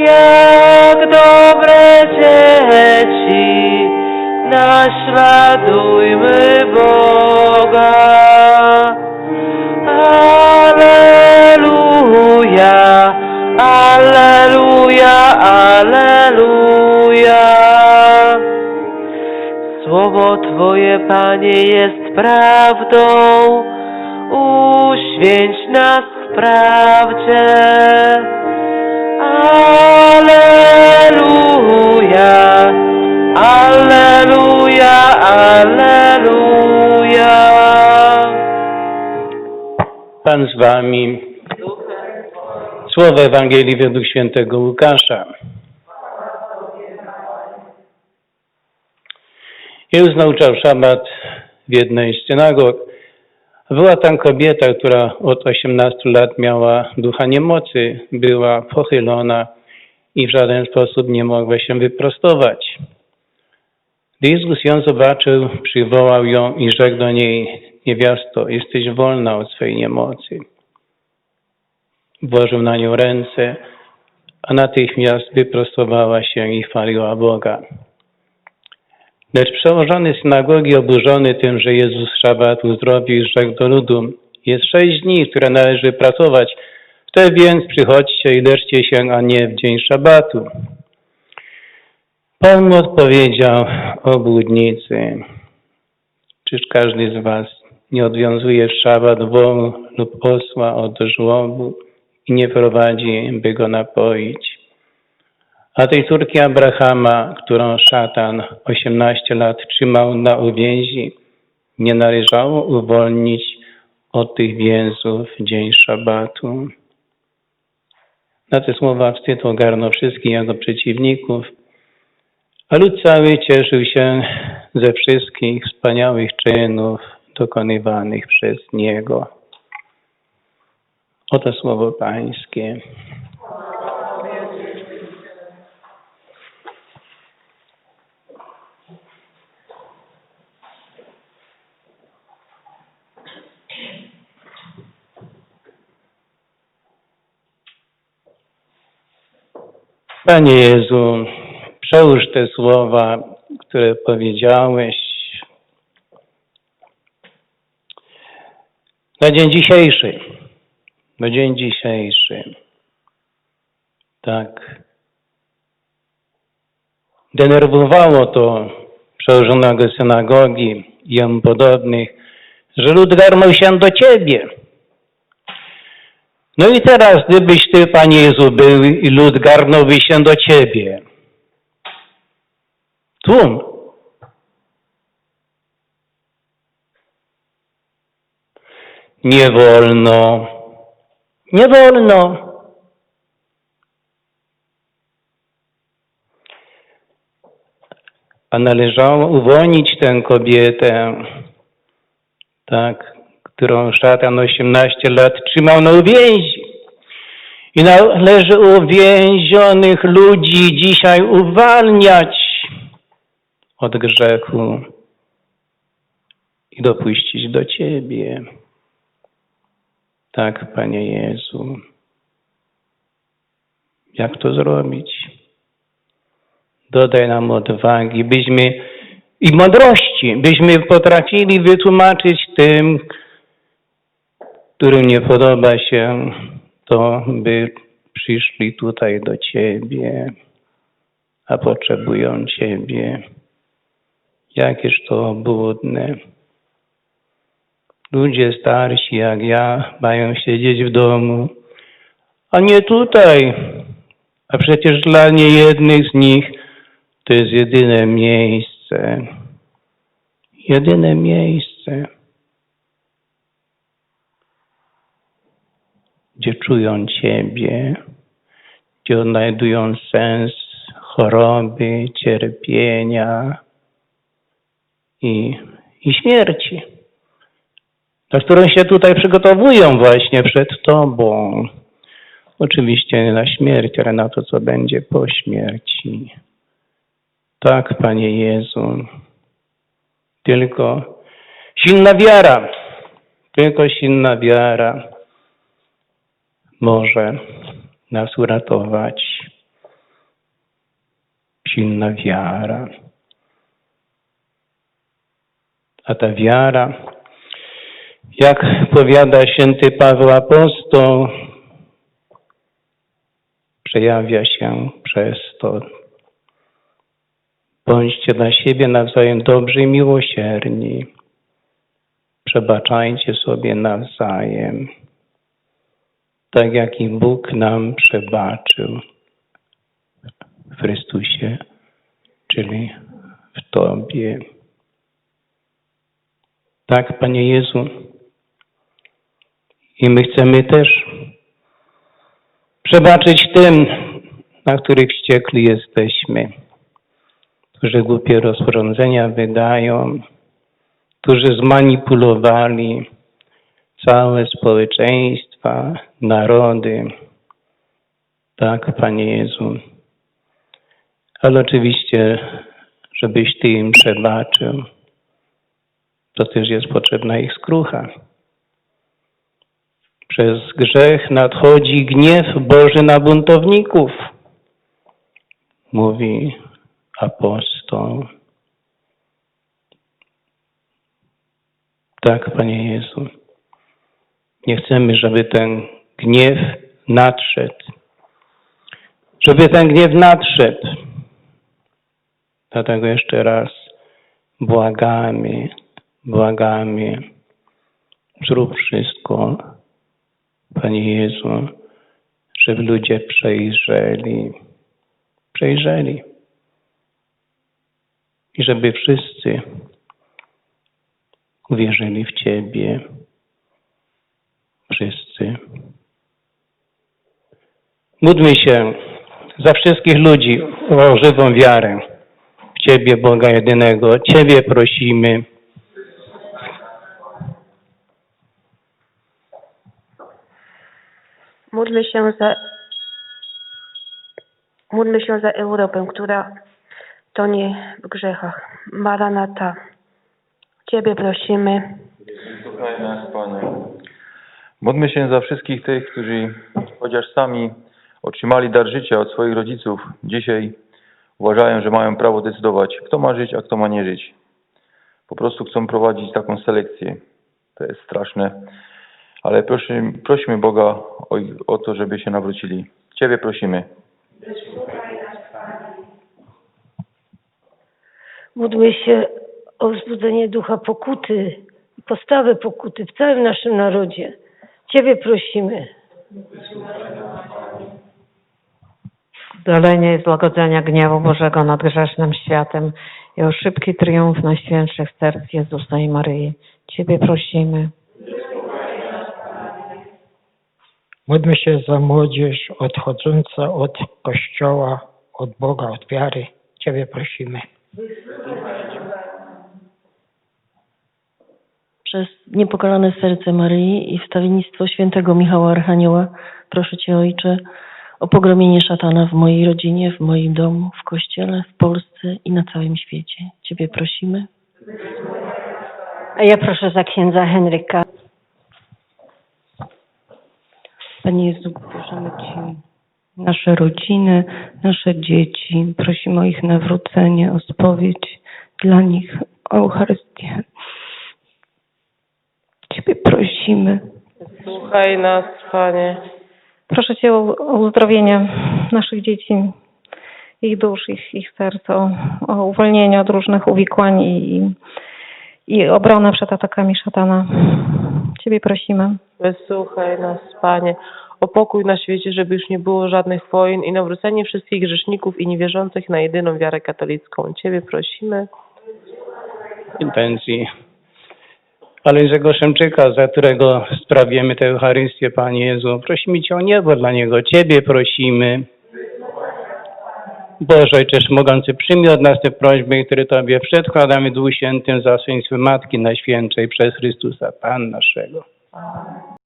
jak dobre dzieci, naśladujmy Boga. Alleluja, Alleluja, Alleluja. Słowo Twoje, Panie, jest prawdą. Uświęć nas w prawdzie. Alleluja, Alleluja, Alleluja. Pan z wami. Słowo Ewangelii według świętego Łukasza. Jezus nauczał szabat w jednej z synagog. Była tam kobieta, która od 18 lat miała ducha niemocy, była pochylona i w żaden sposób nie mogła się wyprostować. Gdy Jezus ją zobaczył, przywołał ją i rzekł do niej, niewiasto, jesteś wolna od swej niemocy. Włożył na nią ręce, a natychmiast wyprostowała się i chwaliła Boga. Lecz przełożony synagogi, oburzony tym, że Jezus szabat uzdrowił, rzekł do ludu, jest sześć dni, które należy pracować, wtedy więc przychodźcie i leczcie się, a nie w dzień szabatu. Pan odpowiedział, obłudnicy, czyż każdy z was nie odwiązuje szabat wołu lub osła od żłobu i nie prowadzi, by go napoić? A tej córki Abrahama, którą szatan 18 lat trzymał na uwięzi, nie należało uwolnić od tych więzów dzień szabatu. Na te słowa wstyd ogarnął wszystkich jego przeciwników, a lud cały cieszył się ze wszystkich wspaniałych czynów dokonywanych przez niego. Oto słowo Pańskie. Panie Jezu, przełóż te słowa, które powiedziałeś na dzień dzisiejszy. Na dzień dzisiejszy. Tak. Denerwowało to przełożonego synagogi i jemu podobnych, że lud garnął się do Ciebie. No i teraz, gdybyś Ty, Panie Jezu, był i lud garnąłby się do Ciebie. Tłum. Nie wolno. Nie wolno. A należało uwolnić tę kobietę, tak, którą szatan 18 lat trzymał na uwięzi. I należy uwięzionych ludzi dzisiaj uwalniać od grzechu i dopuścić do Ciebie. Tak, Panie Jezu. Jak to zrobić? Dodaj nam odwagi, byśmy i mądrości, byśmy potrafili wytłumaczyć tym, którym nie podoba się to, by przyszli tutaj do Ciebie, a potrzebują Ciebie. Jakież to obłudne. Ludzie starsi jak ja mają siedzieć w domu, a nie tutaj. A przecież dla niejednych z nich to jest jedyne miejsce. Jedyne miejsce. Gdzie czują Ciebie, gdzie odnajdują sens choroby, cierpienia i, i śmierci, na którą się tutaj przygotowują właśnie przed Tobą. Oczywiście nie na śmierć, ale na to, co będzie po śmierci. Tak, Panie Jezu, tylko silna wiara, tylko silna wiara może nas uratować. silna wiara. A ta wiara, jak powiada święty Paweł Apostoł, przejawia się przez to. Bądźcie dla siebie nawzajem dobrzy i miłosierni. Przebaczajcie sobie nawzajem, tak jak i Bóg nam przebaczył w Chrystusie, czyli w Tobie. Tak, Panie Jezu. I my chcemy też przebaczyć tym, na których wściekli jesteśmy, którzy głupie rozporządzenia wydają, którzy zmanipulowali całe społeczeństwa, narody. Tak, Panie Jezu. Ale oczywiście, żebyś Ty im przebaczył, to też jest potrzebna ich skrucha. Przez grzech nadchodzi gniew Boży na buntowników, mówi apostoł. Tak, Panie Jezu. Nie chcemy, żeby ten gniew nadszedł. Żeby ten gniew nadszedł. Dlatego jeszcze raz błagamy, błagamy, zrób wszystko, Panie Jezu, żeby ludzie przejrzeli, przejrzeli i żeby wszyscy uwierzyli w Ciebie. Wszyscy. Módlmy się za wszystkich ludzi o żywą wiarę w Ciebie, Boga jedynego. Ciebie prosimy. Módlmy się za módlmy się za Europę, która tonie w grzechach. Maranata, Ciebie prosimy. Słuchaj nas, Panie. Módlmy się za wszystkich tych, którzy chociaż sami otrzymali dar życia od swoich rodziców, dzisiaj uważają, że mają prawo decydować, kto ma żyć, a kto ma nie żyć. Po prostu chcą prowadzić taką selekcję. To jest straszne. Ale prosi, prosimy Boga o, o to, żeby się nawrócili. Ciebie prosimy. Módlmy się o wzbudzenie ducha pokuty i postawę pokuty w całym naszym narodzie. Ciebie prosimy. Dolenie i złagodzenia gniewu Bożego nad grzesznym światem i o szybki triumf Najświętszych Serc Jezusa i Maryi. Ciebie prosimy. Módlmy się za młodzież odchodząca od Kościoła, od Boga, od wiary. Ciebie prosimy. Przez niepokalane serce Maryi i wstawiennictwo świętego Michała Archanioła proszę Cię, Ojcze, o pogromienie szatana w mojej rodzinie, w moim domu, w Kościele, w Polsce i na całym świecie. Ciebie prosimy. A ja proszę za księdza Henryka. Panie Jezu, bierzemy Ci nasze rodziny, nasze dzieci. Prosimy o ich nawrócenie, o spowiedź dla nich, o Eucharystię. Ciebie prosimy. Słuchaj nas, Panie. Proszę Cię o, uzdrowienie naszych dzieci, ich dusz, ich, ich serc, o, o uwolnienie od różnych uwikłań i, i, i obronę przed atakami szatana. Ciebie prosimy. Wysłuchaj nas, Panie. O pokój na świecie, żeby już nie było żadnych wojen i nawrócenie wszystkich grzeszników i niewierzących na jedyną wiarę katolicką. Ciebie prosimy. intencji Alojzego Szymczyka, za którego sprawimy tę Eucharystię, Panie Jezu. Prosimy Cię o niebo dla niego. Ciebie prosimy. Boże Ojcze Mogący, przyjmij od nas te prośby, które Tobie przedkładamy Duchu Świętym za Matki Najświętszej przez Chrystusa, Pan naszego.